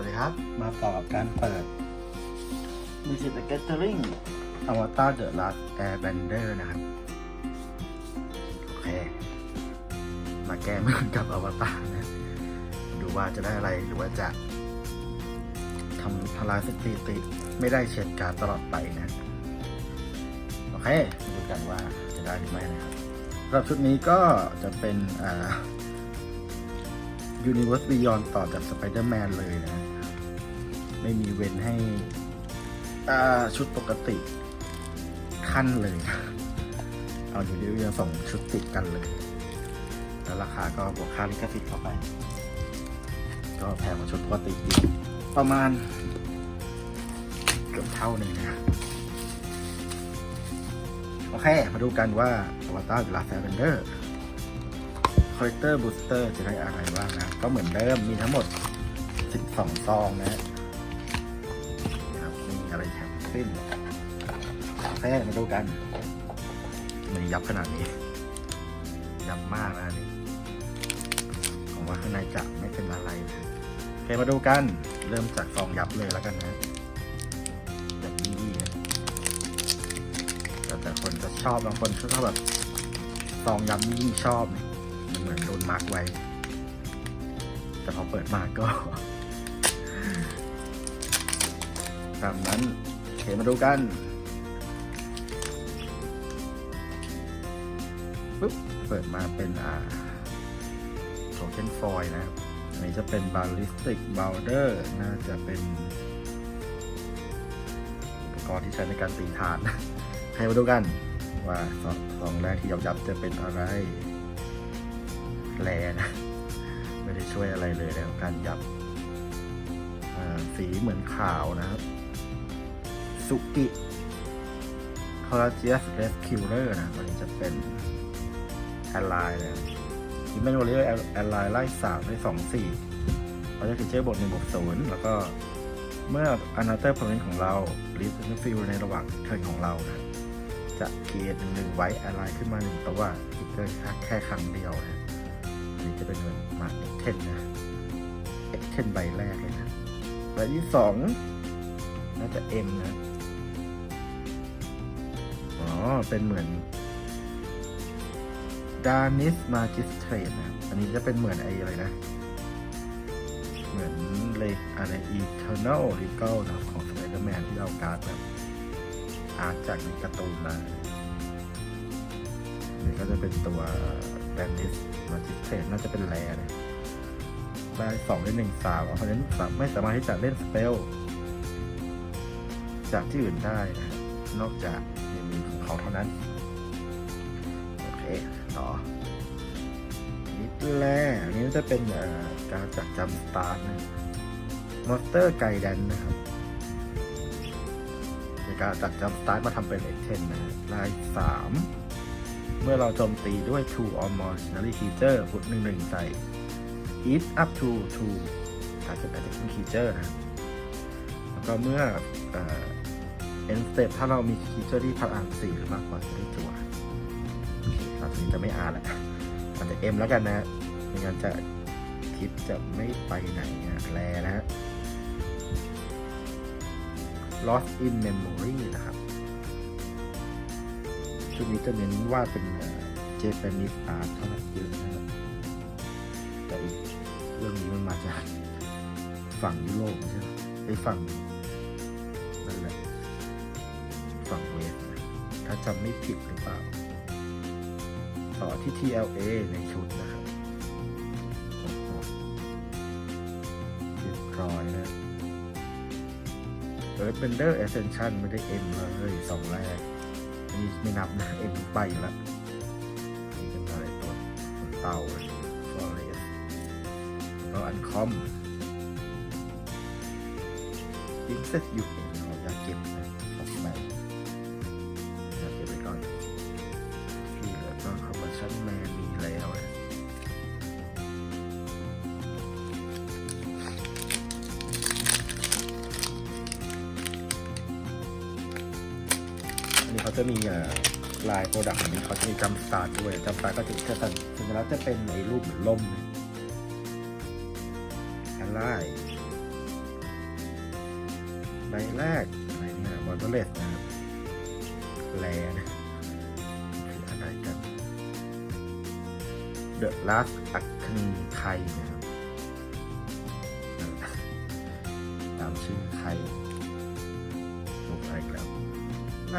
วัสดีครับ มาต่อกับการเปิดมิจิตแกตเตอริงอวตารเดอะลัสแอร์แบนเดอร์นะครับ โอเค มาแก้มือกับอวตารนะ ดูว่าจะได้อะไรหรือว่าจะทำทลายสถิติ ไม่ได้เช็ดการดตลอดไปนะ โอเค มาดูกันว่าจะได้หรือไม่นะครับสำหรับชุดนี้ก็จะเป็นอ่า Universe Beyond ต่อจาก Spider-Man เลยนะ ไม่มีเว้นให้ชุดปกติขั้นเลย เอาอยู่เรียๆส่งชุดติดกันเลย แล้วราคาก็บวกค่าลิขสิทธิ์เข้าไป ก็แพงกว่าชุดปกติอีกประมาณ เกือบเท่าหนึ่งนะโอเค มาดูกันว่าอวตารลาแฟเบนเดอร์ คอเลกเตอร์บูสเตอร์จะได้อะไรบ้างนะ ก็เหมือนเดิมมีทั้งหมด 12 ซองนะครับมีอะไรแถมทั้งสิ้นโอเคมาดูกัน มันยับขนาดนี้ ยับมากนะนี่ผมว่าข้างในจะไม่เป็นอะไรนะโอเคมาดูกัน เริ่มจากซองยับเลยแล้วกันนะแบบนี้นะแล้วแต่คนจะชอบบางคนชอบแบบซองยับยิ่งชอบเนี่ย มือนโดนมาร์กไว้ แต่พอเปิดมาก็ ตามนั้นโอเคมาดูกันปุ๊บเปิดมาเป็นอ่าโทเค็นฟอยนะครับ อันนี้จะเป็นบาลิสติกบ o ลเดอร์น่าจะเป็นอุปกรณ์ที่ใช้ในการตีฐาน ให้มาดูกันว่าสองแรกที่ยับยับจะเป็นอะไร แลนะ ไม่ได้ช่วยอะไรเลยในการยับสีเหมือนขาวนะครับ สุกิคอลลาเจสเรสคิลเลอร์นะวันนี้จะเป็นแอลไลน์นะทีมเมนวอลเลอร์แอลไลน์ไล่สามได้สองสี่เราจะฟีเจอร์บทหนึ่งบวกศูนย์แล้วก็เมื่ออนาเตอร์พลนของเราลิสต์ฟิลในระหว่างเทิร์นของเรานะจะเกียร์หนึ่งไว้แอลไลน์ขึ้นมาหนึ่งตัวฟีเจอร์แค่ครั้งเดียวนะ จะเป็นเหมือนมาเอ็กเทนนะเอ็กเทนใบแรกเลยนะใบที่สองน่าจะเอ็มนะ อ๋อ เป็นเหมือนดานิสมาจิสเทรดนะ อันนี้จะเป็นเหมือนไอ้อะไรนะ เหมือนเลกอะไรอีเทอร์นลลีเกลนะของสไปเดอร์แมนที่เราการ์ดแบบอาร์ตจากในการ์ตูนมานนี้ก็จะเป็นตัว ดานิสมาจิสเทรดน่าจะเป็นแรเลยได้สองได้หนึ่งสามเพราะฉะนั้นไม่สามารถที่จะเล่นสเปลจากที่อื่นได้นะนอกจากในมือของเขาเท่านั้น โอเคต่อนิดแรกอันนี้จะเป็นเอ่อการจากจำสตาร์ทนะมอสเตอร์ไกดันนะครับในการจากจำสตาร์ทมาทำเป็นเอ็กเทนนะลายสาม เมื่อเราโจมตีด้วย two or more legendary creature พุทหนึ่งหนึ่งใส่ eat up to two การเป็น attacking creature นะแล้วก็เมื่อเอ่อ end step ถ้าเรามีคีเจอร์ที่พลังสี่หรือมากกว่าจะได้จั่วตอนนี้จะไม่อ่านละมันจะ M แล้วกันนะไม่งั้นจะทิปจะไม่ไปไหนนะแลนะ lost in memory นะครับ ชุดนี้จะเน้นว่าเป็นเจแปนิสอาร์ตเท่านั้นเยอะนะครับแต่อีกเรื่องนี้มันมาจากฝั่งยุโรปใช่เหรอไอ้ฝั่งนั่นแหละฝั่งเวสถ้าจำไม่ผิดหรือเปล่า ต่อที่ TLA ในชุดนะครับเรียบร้อยนะ Earthbender Ascension ไม่ได้ M เลยสองแรก นี่ไม่นับนะ M ทุกใบอยู่แล้วนี่เป็นอะไรตัวเต่าฟอเรสแล้วก็อันคอมพิงเสร็จอยู่เองเราจะเก็บนะสองใบจะเก็บไว้ก่อนที่เหลือก็คอมมิชชั่นแมน จะมีลายโปรดักต์อันนี้เขาจะมีจำสตาร์ด้วยจำสตาร์ก็จะจะสัญลักษณ์จะเป็นไอ้รูปเหมือนล่มเลย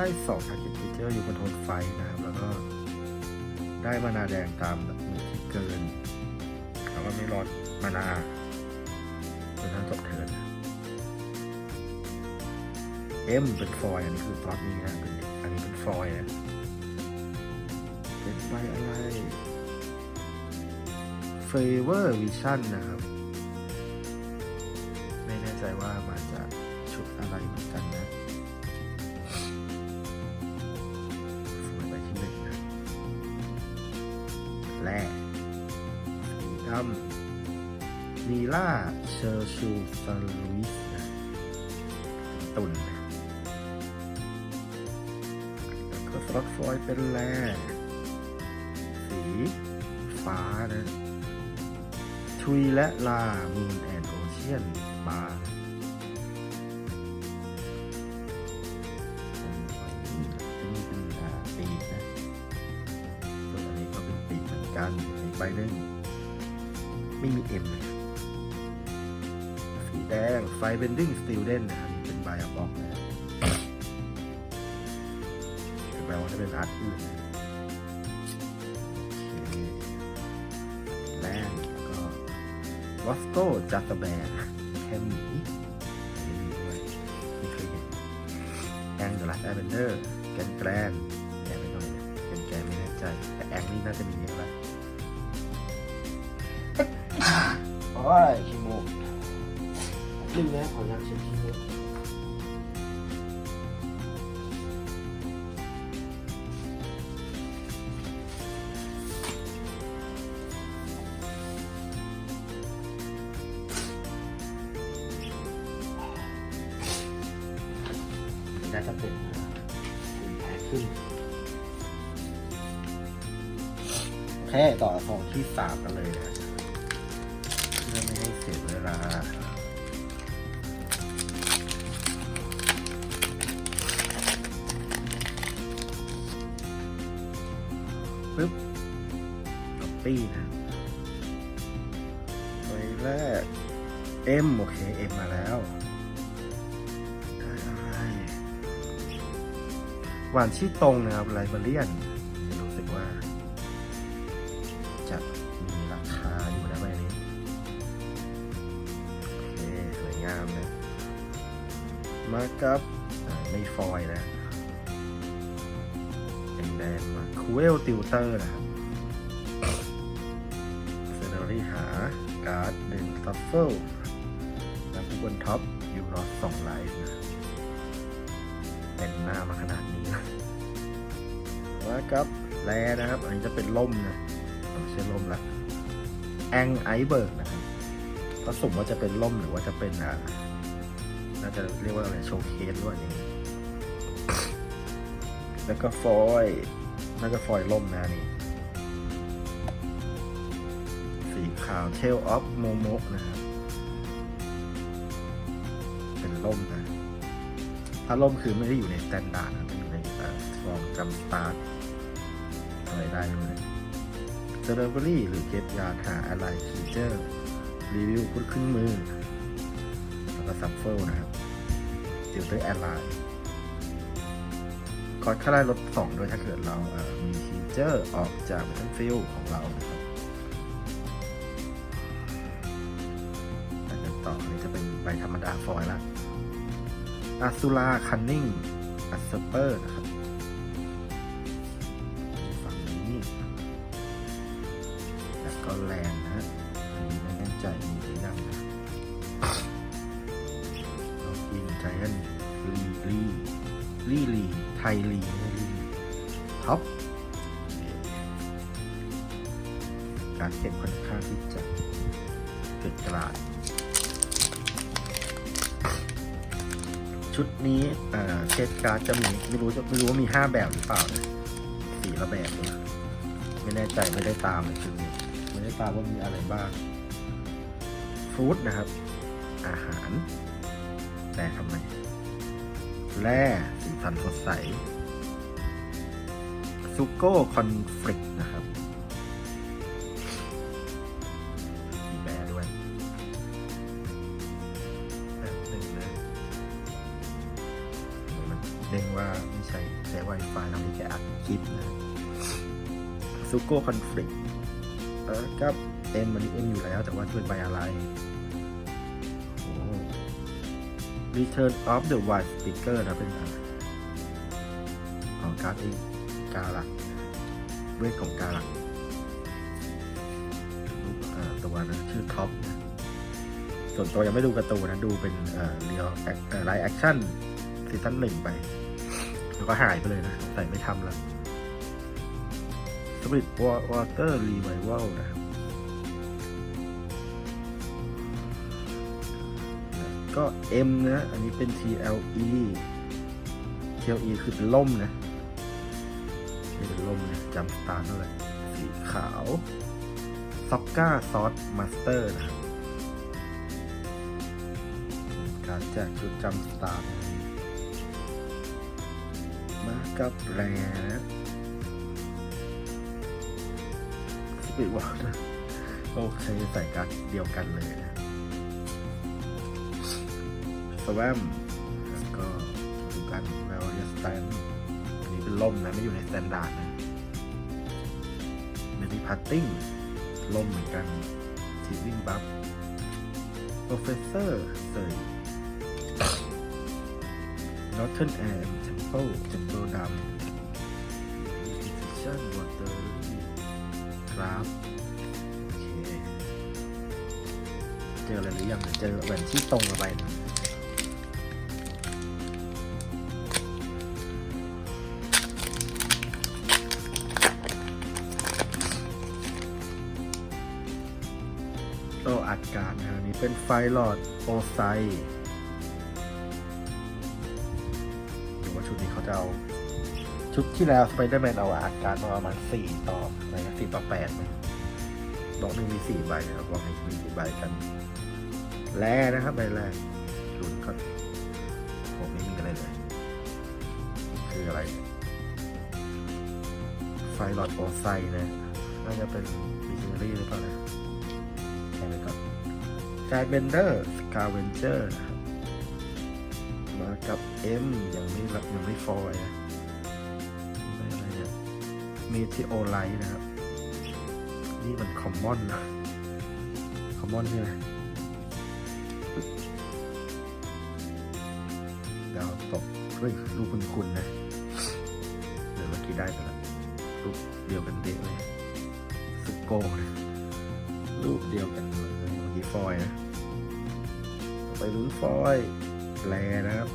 ได้สองทาร์เก็ตเจอร์อยู่บนโทนไฟนะครับ แล้วก็ได้มานาแดงตามแบบมือที่เกิน แล้วก็ไม่รอดมานาจนทั้งจบเทิร์นเอ็มเป็นฟอยอันนี้คือตอนนี้นะเป็นอันนี้เป็นฟอยล์นะเป็นใบอะไร Favor Vision นะครับ ชอร์ชูซาลุยส์ตุนก็สล็อตฟอยเป็นแร่สีฟ้านะทุยและลามูนแอนโอเชียนบาร์จะมีเป็นปีนะส่วนอันนี้ก็เป็นปีกเหมือนกันอีกใบหนึ่งไม่มีเอ็มเลยสี แดงไฟเบนดิ้งสติลเดนนะครับเป็นใบอะบอกนะคือแปลว่าจะเป็นอาร์ตอื่นนะโอเคแรงแล้วก็วอสโก้จัสแบนแค่หมีไม่มีด้วยไม่เคยเห็นแองเดลัสแอเวนเดอร์แกนแกรนแกนไปหน่อยนะแกนแกนไม่แน่ใจ แต่แองนี่น่าจะมีเยอะแล้วโอ้ย ขี้มูกลืมนะขออยากเช็ดขี้มูกน่าจะเป็นแพ้ขึ้น โอเค ต่อฟองที่สามกันเลยนะเพื่อไม่ให้เสียเวลา ปี้นะใบแรกเอ็มโอเคเอ็มมาแล้วได้อะไรหวานชี่ตรงนะครับไลบราเรียนรู้สึกว่า จะมีราคาอยู่นะใบนี้โอเคสวยงามนะมากับไม่ฟอยนะแดงมาคูเอลติวเตอร์นะครับ ทัฟเฟิลแล้วผู้บนท็อปยูรอสองไลฟ์นะเป็นหน้ามาขนาดนี้นะมากับแรนะครับ อันนี้จะเป็นล่มนะไม่ใช่ล่มละแองไอเบิร์กนะครับก็สมว่าจะเป็นล่มหรือว่าจะเป็นอ่าน่าจะเรียกว่าอะไรโชว์เคสหรือว่าอย่างนี้แล้วก็ฟอยน่าจะฟอยล์ล่มนะนี่าวเทลออฟโมโมนะครับ เป็นล่มนะ ถ้าล่มคือไม่ได้อยู่ในสแตนดาร์ดนะเป็นอยู่ในฟอร์มจำสตาร์อะไรได้ด้วยเซอร์เบอรี่หรือเก็บยาหาอะไรฟีเจอร์รีวิวพุดขึ้นมือ แล้วก็ซัฟเฟิลนะครับติวเตอร์แอร์ไลน์คอร์ดค่าได้ลด2ด้วยถ้าเกิดเรามีฟีเจอร์ออกจากเ a ท t นฟิลของเรานะครับ ต่อนี้จะเป็นใบธรรมดาฟอยล์ละอาซูราคันนิ่งอัสเปอร์นะครับ ชุดนี้เอ่อเชดการ์ดจะมีไม่รู้ไม่รู้ว่ามีห้าแบบหรือเปล่านะสีละแบบเลยไม่แน่ใจไม่ได้ตามเลยชุดนี้ไม่ได้ตามว่ามีอะไรบ้างฟู้ดนะครับ อาหารแต่ทำไมแร่สีสันสดใสซูโก้คอนฟ lict นะ กอัดคลิปนะซูโก้คอนฟ lict เออครับเอ็มมันนี้เอ็มอยู่แล้ว แต่ว่าเป็นใบอะไรโอ้ Return of the Wild Speaker นะเป็นอะไรของการ์ดเองกาลักเวทของกาลักรูปเอ่อตัวนั้นชื่อท็อปส่วนตัวยังไม่ดูกร์ตูนะ ดูเป็นเอ่อเรียลไลฟ์แอคชั่นซีซั่นหนึ่งไป แล้วก็หายไปเลยนะ ใส่ไม่ทำแล้ว Spirit Water Revival นะครับ ก็ M นะ อันนี้เป็น TLE TLE คือเป็นล่มนะเป็นล่มนะจำสตาร์นั่นแหละสีขาวซ็อกก้าซอสมาสเตอร์นะครับ การแจกชุดจำสตาร์มากับแรนะ สปีดวอลนะโอเคใส่การเดียวกันเลยนะสวมแล้วก็ดูกันแวลเยสแตนอันนี้เป็นล่มนะไม่อยู่ในสแตนดาร์ดนะเมดิพัตติ้งล่มเหมือนกันทีวิ่งบัฟโปรเฟสเซอร์เซย Northern Air Temple Temple ดำ Precision Water ครับโอเคเจออะไรหรือยังเจอแหวนที่ตรงกับไปนะโตอัดการนะนี้เป็นไฟหลอดโอไซหรือว่าชุดนี้เขาจะเอาชุดที่แล้วสไปเดอร์แมนเอาอัดการมาประมาณสี่ต่อน ต่อแปดนะดอกหนึ่งมีสี่ใบนะครับลองให้มีสี่ใบกัน แร่นะครับใบแรกลุ้นก่อนผมไม่มีอะไรเลย คืออะไร ไฟหลอดโอไซนะน่าจะเป็นดิจิเนอรี่หรือเปล่านะแค่ไปก่อนจายเบนเดอร์สกาเวนเจอร์นะครับมากับ M ยังไม่รับยังไม่ฟอยนะไม่อะไรเนี่ยเมทิโอไลท์นะครับ นี่มันคอมมอนนะคอมมอนใช่ไหมดาวตกเฮ้ยรูปคุณคุณนะเดี๋ยวเมื่อกี้ได้ไปแล้วรูปเดียวกันเด็กเลยสุโก้นะรูปเดียวกันเลยเมื่อกี้ฟอยนะไปลุ้นฟอยล์แลนะครับ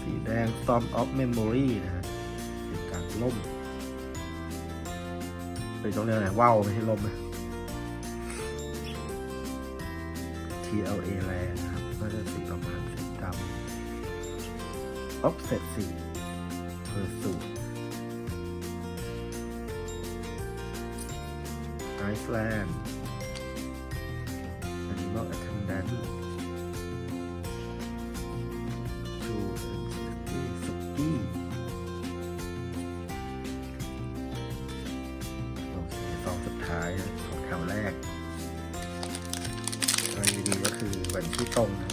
สีแดง Storm of Memory นะฮะเป็นการล่ม เป็นต้องเรียกอะไรว่าวไม่ใช่ล่มนะ TLA แรงนะครับก็จะสีประมาณสีดำ Offset สี Pursuit Iceland แรกอะไรดีๆก็คือวันที่ตรงนะ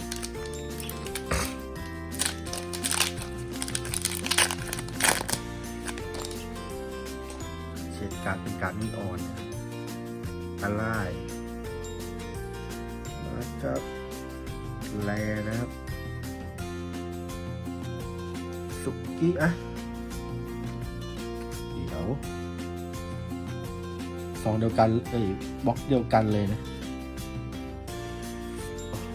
เช็ดการดเป็นการดนีออนนะอะไรมากับแลนะครับ สุกี้อะ เดียวกันเอ้ยบล็อกเดียวกันเลยนะโอ้โห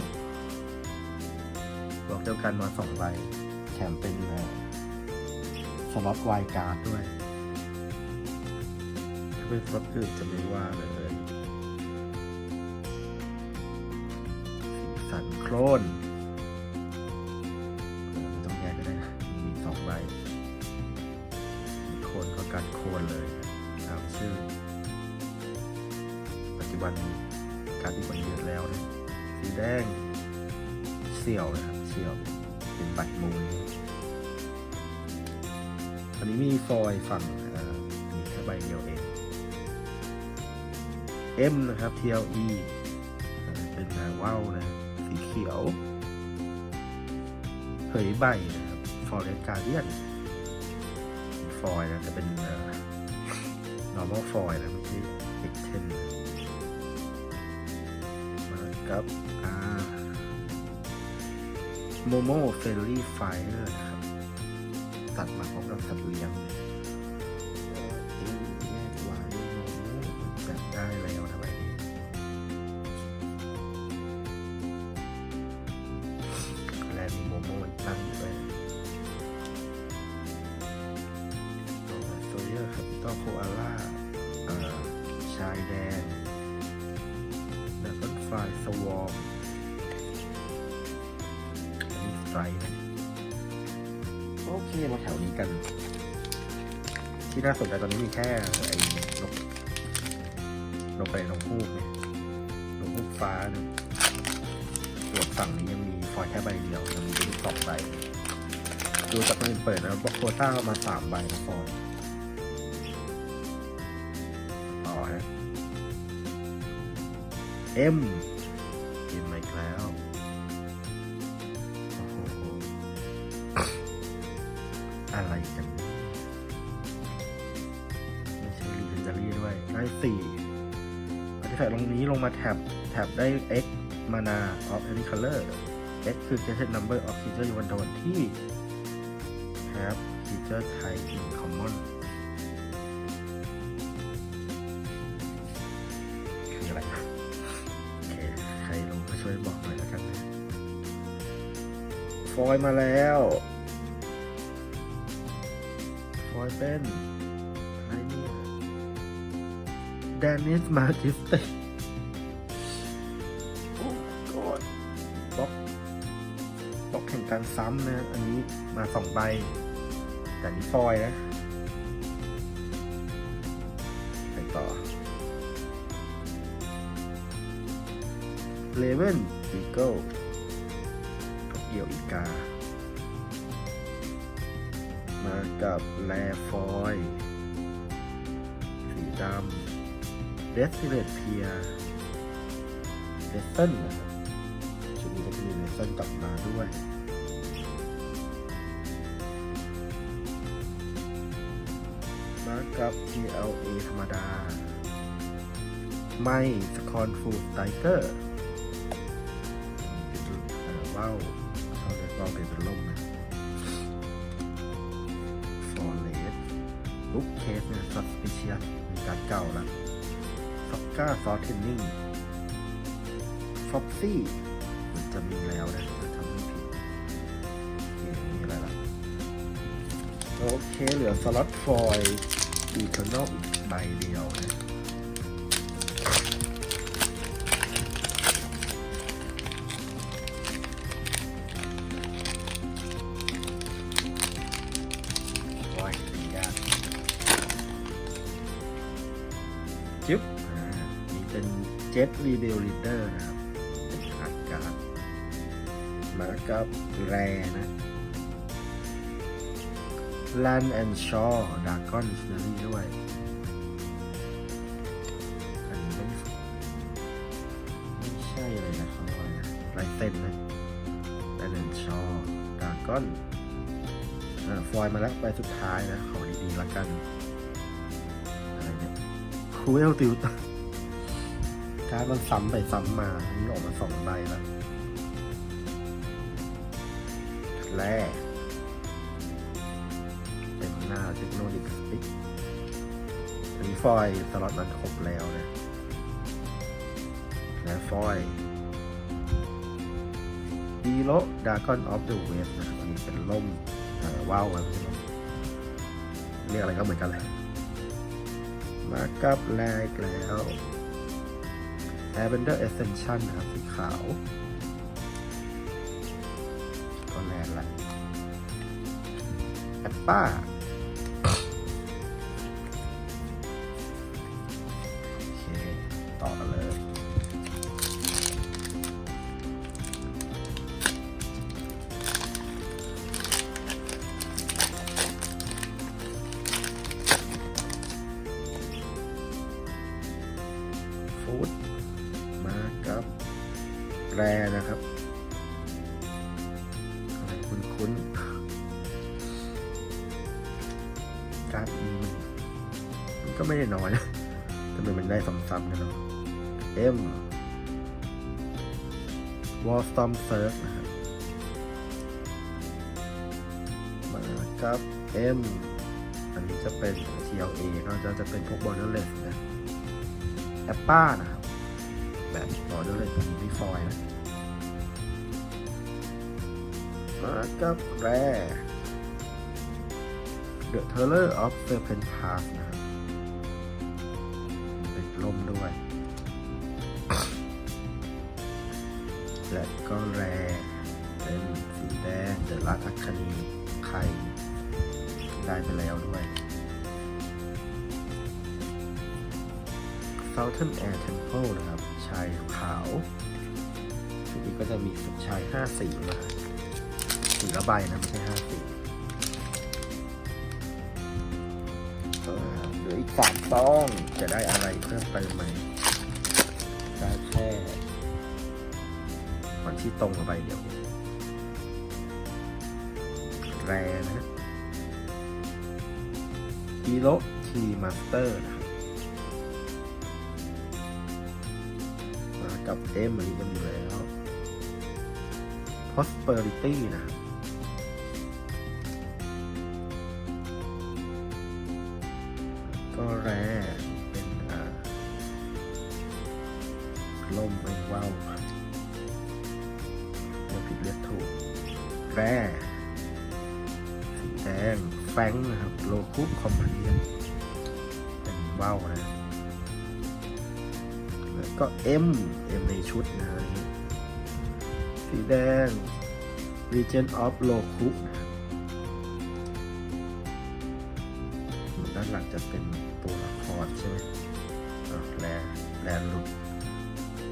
บล็อกเดียวกันมาสองใบแถมเป็นเอ่อสล็อตไวการ์ดด้วยถ้าเป็นสล็อตอื่นจะไม่ว่าเลยสีสันโครน ปัจจุบันการที่มันเยอะแล้วนะสีแดงเสี่ยวนะครับเสี่ยวเป็นบัตรมูลอันนี้มีฟอยฝั่งมีแค่ใบเดียวเอง M นะครับ TLE เป็นนางว่าวนะ สีเขียวเผยใบนะครับ Forest Guardian ฟอยนะจะเป็น normal foil นะไม่ใช่ มากับอ่า Momo Fairy Fire นะครับ ตัดมาพร้อมกับสัตว์เลี้ยงแยกวางโมโมแบบได้แล้วทำไมนี้และมีโมโมอีกตั้งอยู่ด้วยโซเยอร์ครับต้องโคอาล่าชายแดน ก็ไฟสวอมอันนี้สไตร์โอเคมาแถวนี้กัน ที่น่าสนใจตอนนี้มีแค่ไอ้นกนกไปนกฮูกเนี่ยนกฮูกฟ้าเนี่ยส่วนฝั่งนี้ยังมีฟอยแค่ใบเดียวยังมีเป็นสองใบดูจากคนอื่นเปิดนะบอกโควต้ามาสามใบนะฟอยล์ต่อฮะเกันไม่ใช่รีเจนดารี่ด้วย ได้สี่ปฏิเสธลงนี้ลงมาแท็บแท็บได้ x mana of any color x คือ created number of creature you want to ที่ have creature type in common คืออะไรนะโอเคใครรู้ก็ช่วยบอกหน่อยแล้วกันนะฟอยล์มาแล้ว เป็นอะไรเนี่ยแดนิสมาจิสเตโอ้กอดบล็อกบล็อกแข่งการซ้ำนะ อันนี้มาสองใบ แต่นี้ฟอยนะไปต่อเลเว่นอีเกิลนกเหยี่ยวอีกา มากับแลฟอยล์สีดำเดสซิเลตเพียเดสเซนนะครับชุดนี้ก็จะมีเดสเซนกลับมาด้วยมากับ GLA ธรรมดา ไม่สคอนฟูสไตเกอร์เป็นรูปเอ่อว่าวเขาเรียกว่าเป็นเป็นล่ เคสเนี่ยซับสปิเชียมีการเก่าละซ็อกก้าซอสเทนนิ่งฟ็อกซี่มันจะมีแล้วนะจะทำไม่ผิดโอเคมีอะไรล่ะ โอเค เหลือสล็อตฟอยล์อีเทอร์นอลอีกใบเดียว เจ็ตรีเบลลีเดอร์นะครับเป็นอาการ์ดมากับแรนะ Land and Shaw Dragon Dictionary ด้วย อันนี้ไม่ไม่ใช่เลยนะเขาเรียกว่าอะไรนะลายเส้นนะ Land and Shaw Dragon อ่าฟอยมาแล้วใบสุดท้ายนะ ขอดีๆและกัน อะไรเนี่ยคูเอลติวต์ การดมันซ้ำไปซ้ำมาอันนี้ออกมาสองใบแล้วแรกเต็มหน้าเทคโนโลยีสติกอันนี้ฟอยล์สล็อตมันครบแล้วนะและฟอยล์ดีโลดากอนออฟเดอะเวสนะครับอันนี้เป็นล่มเอ่อว้าวมันใช่ไหมเรียกอะไรก็เหมือนกันเลยมากับแรกแล้ว Lavender Ascension นะครับ สีขาว ก็แลนด์ละแอปป้า การ์ดมันมันก็ไม่ได้น้อยนะทำไมมันได้ซ้ำๆกันเนาะเอ็มวอลสตอมเซิร์ฟนะครับมาครับ M อันนี้จะเป็น TLA นอก็จะจะเป็นพวกบอลเลอร์เลสนะแอปป้านะครับ แบบบอลเลอร์เลสแบบมีฟอยนะมากับแร่ The Teller of Serpent Pass นะครับเป็นลมด้วย และก็แร่เป็นสีแดงเดอะลักอัคคณีไข่ได้ไปแล้วด้วย Southern Air Temple นะครับ ชายขาวชุดนี้ก็จะมีสุดชายห้าสีมาสีละใบนะ ไม่ใช่ห้าสี เหลืออีกสามซอง จะได้อะไรเพิ่มเติมไหมได้แค่วันที่ตรงกับใบเดียวแรนะฮะฮีโร่ทีมาสเตอร์นะครับมากับเอ็มอันนี้กันอยู่แล้ว prosperity นะครับ ว่าวนะแล้วก็ M M ในชุดนะอันนี้สีแดง Legend of l o k u นะครับด้านหลังจะเป็นตัวละครใช่ไหมอะแลแลหลุด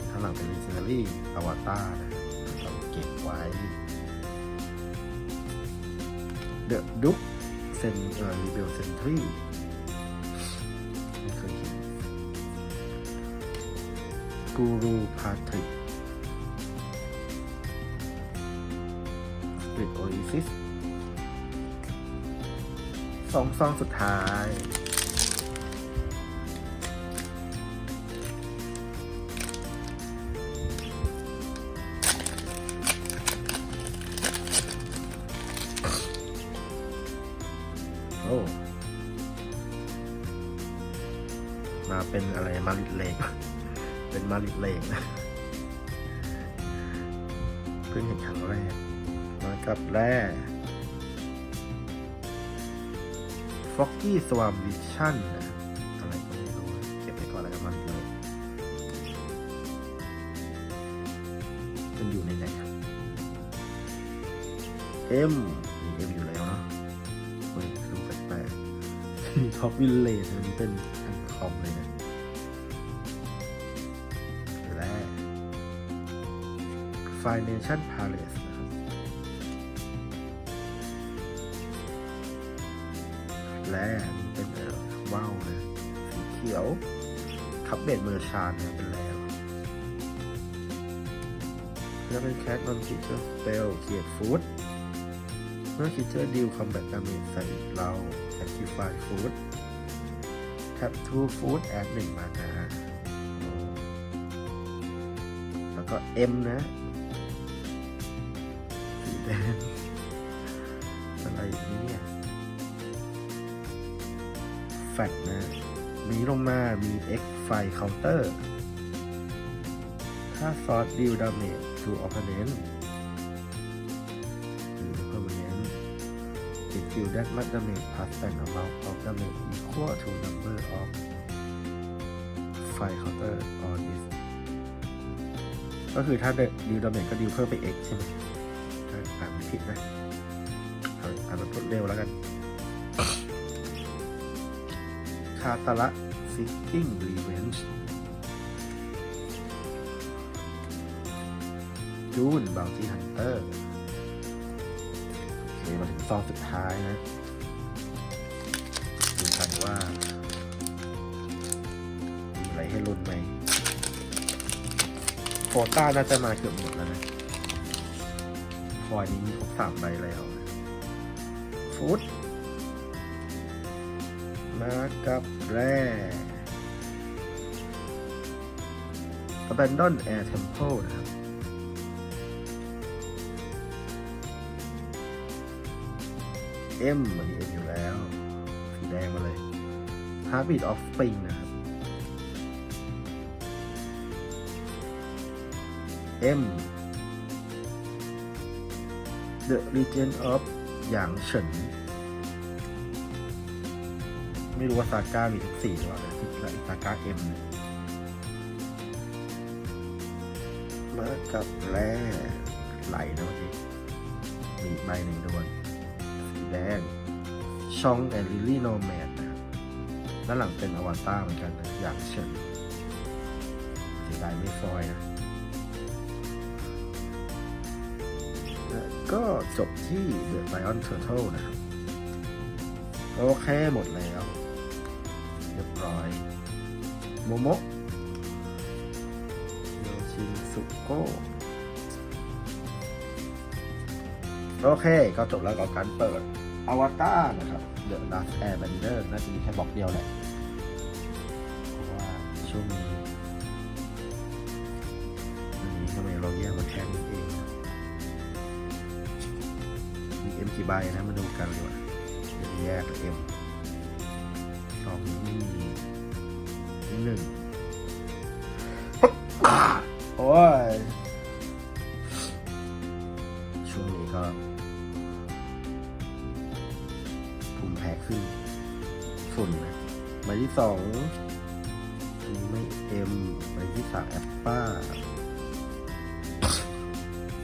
ข้างหลังเป็น Legendary Avatar นะเราเก็บไว้ The Duke เซนเอ่อ Rebel Sentry ไม่ กูรูพาทริกปิริตโอลิซิสสองซองสุดท้ายโอ้มาเป็นอะไรมาลิดเลก เป็นมาลิเลกนะเพิ่งเห็นครั้งแรกมากับแร่ฟ็อกกี้สวามวิชั่นนะอะไรก็ไม่รู้เก็บไปก่อนแล้วกันมันเลยมันอยู่ในไหนครับเอ็มมีเอ็มอยู่แล้วเนาะเฮ้ยดูแปลกๆท็อปวิลเลจมันเป็นอัน Financial Palace นะครับและนี่เป็นเอ่อว้าวนะสีเขียวคับเบดเมอร์ชานนะเป็นแล้วแล้วเป็นแคทนอนคิเจอร์สเปลเขียดฟูดเมื่อคิเจอร์ดิวคอมแบทดาเมจใส่เรา Sacrifice Food แท็บทูฟู้ดแอดหนึ่งมานะแล้วก็ M นะ อะไรอย่างนี้เนี่ยแฟตนะมีลงมา มี X ไฟเคาน์เตอร์ถ้าซอสดิวดาเมจ to opponent หรือ permanent it deal that much damage plus an amount of damage equal to number of ไฟเคาน์เตอร์ on this ก็คือถ้าดิวดาเมจก็ดิวเพิ่มไป x ใช่ไหม อ่านไม่ผิดนะอาอ่านแบบรวดเร็วแล้วกัน คาตาละซิกกิ้งรีเวนจ์จูนบาวตี้ฮันเตอร์โอเคมาถึงซองสุดท้ายนะดูกันว่ามีอะไรให้ลุ้นไหมควต้าน่าจะมาเกือบหมดแล้วนะ อยนี้มีครบสามใบแล้วฟุตมากับแร่ Abandon Air Temple นะครับเอ็มมันมีเอ็มอยู่แล้ว สีแดงมาเลย Heartbeat of Spring นะครับ M The Legend of หยางเฉิน ไม่รู้ว่าซาก้ามีทุกสีหรือเปล่านะที่ซาก้าเอ็มเนี่ยมากับแร่ไหลนะเมื่อกี้มีใบหนึ่งด้วยสีแดงชองแอนลิลี่โนแมนะด้านหลังเป็นอวตารเหมือนกันนะอย่างเฉินเสียดายไม่ฟอยนะ ก็จบที่ The Lion Turtle นะครับ โอเคหมดแล้ว เรียบร้อย โมโมะโยชินสุโกโอเค ก็จบแล้วกับการเปิดอวตารนะครับ The Last Airbender น่าจะมีแค่บอกเดียวแหละเพราะว่าช่วงนี้ กี่ใบนะมาดูกันดีกว่าแยกเอ็มสองนี้ไม่มีหนึ่งโอ้ย ช่วงนี้ก็ภูมิแพ้ขึ้นฝุ่นนะใบที่สองนี่ไม่เอ็มใบที่สามแอปป้า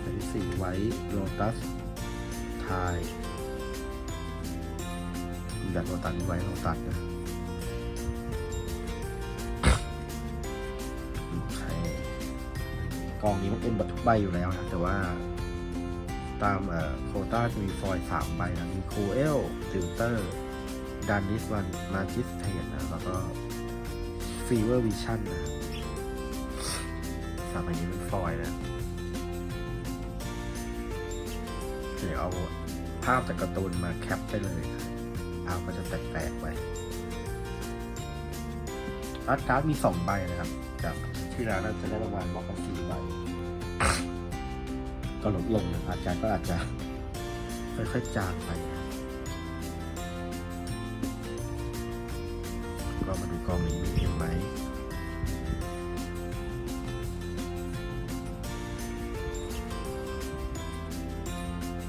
ใบที่สี่ไวท์โลตัส อยากเราตัดไว้เราตัดนะกองนี้มันเอ็นบัตทุกใบอยู่แล้วนะแต่ว่าตามเอ่อโคต้าจะมีฟอยล์สามใบนะ มีโคเอลติวเตอร์ดันดิสวันมาจิสเทนนะ แล้วก็ฟีเวอร์วิชั่นนะสามใบนี้เป็นฟอยล์นะเดี๋ยวเอาภาพจากการ์ตูนมาแคปไปเลย ภาก็จะแตกๆไปร์ตการ์ดมีสองใบนะครับ จากที่ร้านเราจะได้ประมาณบอกละสี่ใบ ก็ลดลงนะอาร์ตการย์ก็อาจจะค่อยๆจางไปก็มาดูกองนี้มีเอ็มไหม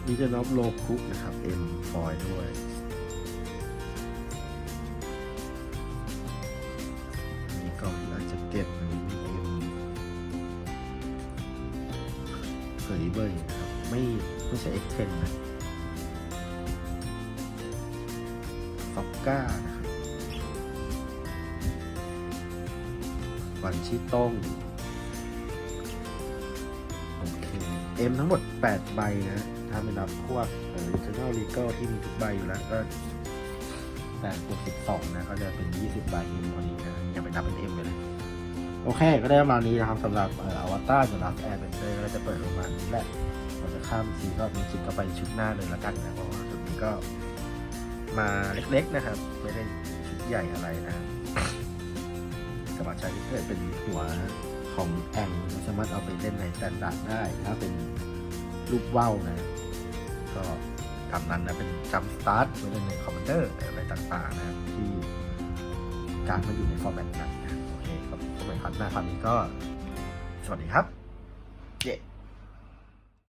ดิจิทัลโลคุกนะครับ M ฟอยด้วย ไม่ใช่ X10 นะฟอกก้านะครับวันชิต้งโอเค M ทั้งหมด 8 ใบนะ ถ้าไม่นับพวกเอ่อ Regional Legal ที่มีทุกใบอยู่แล้วก็8บวก12นะก็จะเป็น20ใบ M พอดีนะอย่าไปนับเป็น M ไปเลย โอเค ก็ได้ประมาณนี้นะครับสำหรับเอออวตารกับ Last Airbender ก็จะเปิดประมาณนี้แหละ ข้ามซีก็มีจิตก็ไปชุดหน้าเลยละกันนะเพราะว่าชุดนี้ก็มาเล็กๆนะครับ ไม่ได้ชุดใหญ่อะไรนะสามารถใช้ถ้าเกิดเป็นหัวของแองสามารถเอาไปเล่นในสแตนดาร์ดได้ ถ้าเป็นลูกว่าวนะ ก็ตามนั้นนะเป็นจัมสตาร์ทไว้เล่นในคอมพิวเตอร์อะไรต่างๆนะครับที่การมันอยู่ในฟอร์แมตนั้นโอเคครับสมัยพัฒนาคราวนี้ก็ สวัสดีครับ เย้